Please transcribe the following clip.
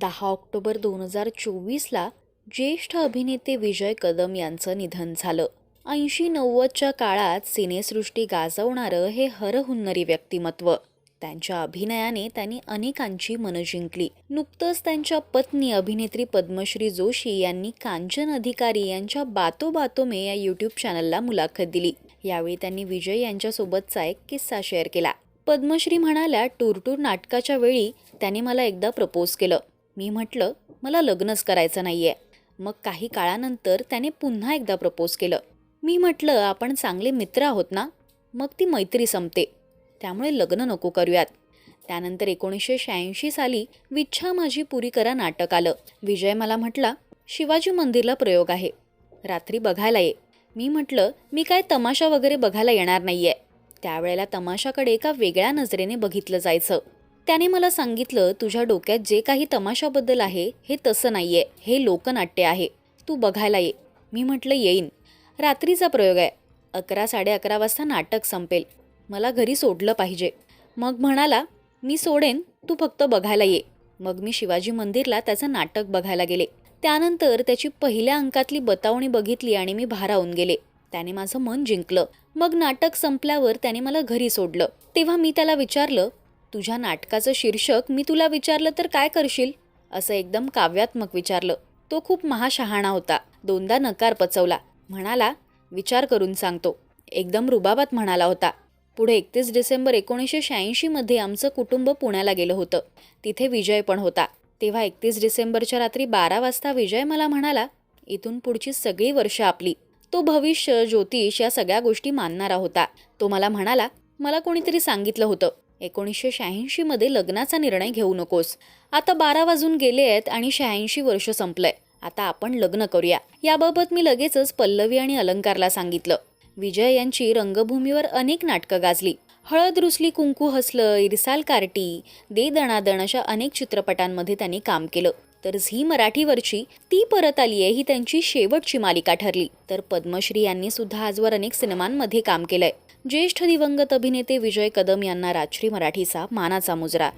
दहा ऑक्टोबर दोन हजार चोवीसला ज्येष्ठ अभिनेते विजय कदम यांचं निधन झालं. ऐंशी नव्वदच्या काळात सिनेसृष्टी गाजवणारं हे हरहुन्नरी व्यक्तिमत्व. त्यांच्या अभिनयाने त्यांनी अनेकांची मनं जिंकली. नुकतंच त्यांच्या पत्नी अभिनेत्री पद्मश्री जोशी यांनी कांचन अधिकारी यांच्या बातो बातो मे या यूट्यूब चॅनलला मुलाखत दिली. यावेळी त्यांनी विजय यांच्यासोबतचा एक किस्सा शेअर केला. पद्मश्री म्हणाल्या टूरटूर नाटकाच्या वेळी त्याने मला एकदा प्रपोज केलं. मी म्हटलं मला लग्नच करायचं नाही आहे मग काही काळानंतर त्याने पुन्हा एकदा प्रपोज केलं. मी म्हटलं आपण चांगले मित्र आहोत ना? मग ती मैत्री संपते. त्यामुळे लग्न नको करूयात. त्यानंतर एकोणीसशे शहाऐंशी साली विच्छा माझी पुरी करा नाटक आलं. विजय मला म्हटला शिवाजी मंदिरला प्रयोग आहे. रात्री बघायला ये. मी म्हटलं मी काय तमाशा वगैरे बघायला येणार नाहीये. त्यावेळेला तमाशाकडे एका वेगळ्या नजरेने बघितलं जायचं. त्याने मला सांगितलं तुझ्या डोक्यात जे काही तमाशाबद्दल आहे हे तसं नाही आहे हे लोकनाट्य आहे. तू बघायला ये. मी म्हटलं येईन. रात्रीचा प्रयोग आहे. अकरा साडे अकरा वाजता नाटक संपेल. मला घरी सोडलं पाहिजे. मग म्हणाला मी सोडेन. तू फक्त बघायला ये. मग मी शिवाजी मंदिरला त्याचं नाटक बघायला गेले. त्यानंतर त्याची पहिल्या अंकातली बतावणी बघितली आणि मी भारावून गेले. त्याने माझं मन जिंकलं. मग नाटक संपल्यावर त्याने मला घरी सोडलं. तेव्हा मी त्याला विचारलं तुझ्या नाटकाचं शीर्षक मी तुला विचारलं तर काय करशील? असं एकदम काव्यात्मक विचारलं. तो खूप महाशहाणा होता. दोनदा नकार पचवला. म्हणाला विचार करून सांगतो. एकदम रुबाबात म्हणाला होता. पुढे एकतीस डिसेंबर एकोणीसशे शहाऐंशीमध्ये आमचं कुटुंब पुण्याला गेलं होतं. तिथे विजय पण होता. तेव्हा एकतीस डिसेंबरच्या रात्री बारा वाजता विजय मला म्हणाला इथून पुढची सगळी वर्ष आपली. तो भविष्य ज्योतिष या सगळ्या गोष्टी मानणारा होता. तो मला म्हणाला मला कोणीतरी सांगितलं होतं. एकोणीसशे शहाऐंशीमध्ये लग्नाचा निर्णय घेऊ नकोस. आता बारा वाजून गेले आहेत आणि शहाऐंशी वर्ष संपलंय. आता आपण लग्न करूया. याबाबत मी लगेचच पल्लवी आणि अलंकारला सांगितलं. विजय यांची रंगभूमीवर अनेक नाटकं गाजली. हळद रुसली कुंकू हसलं इरसाल कार्टी दे दणादण अशा अनेक चित्रपटांमध्ये त्यांनी काम केलं. तर झी मराठीवरची ती परत आली आहे ही त्यांची शेवटची मालिका ठरली. तर पद्मश्री यांनी सुद्धा आजवर अनेक सिनेमांमध्ये काम केलंय. ज्येष्ठ दिवंगत अभिनेते विजय कदम यांना राजश्री मराठीचा मानाचा मुजरा.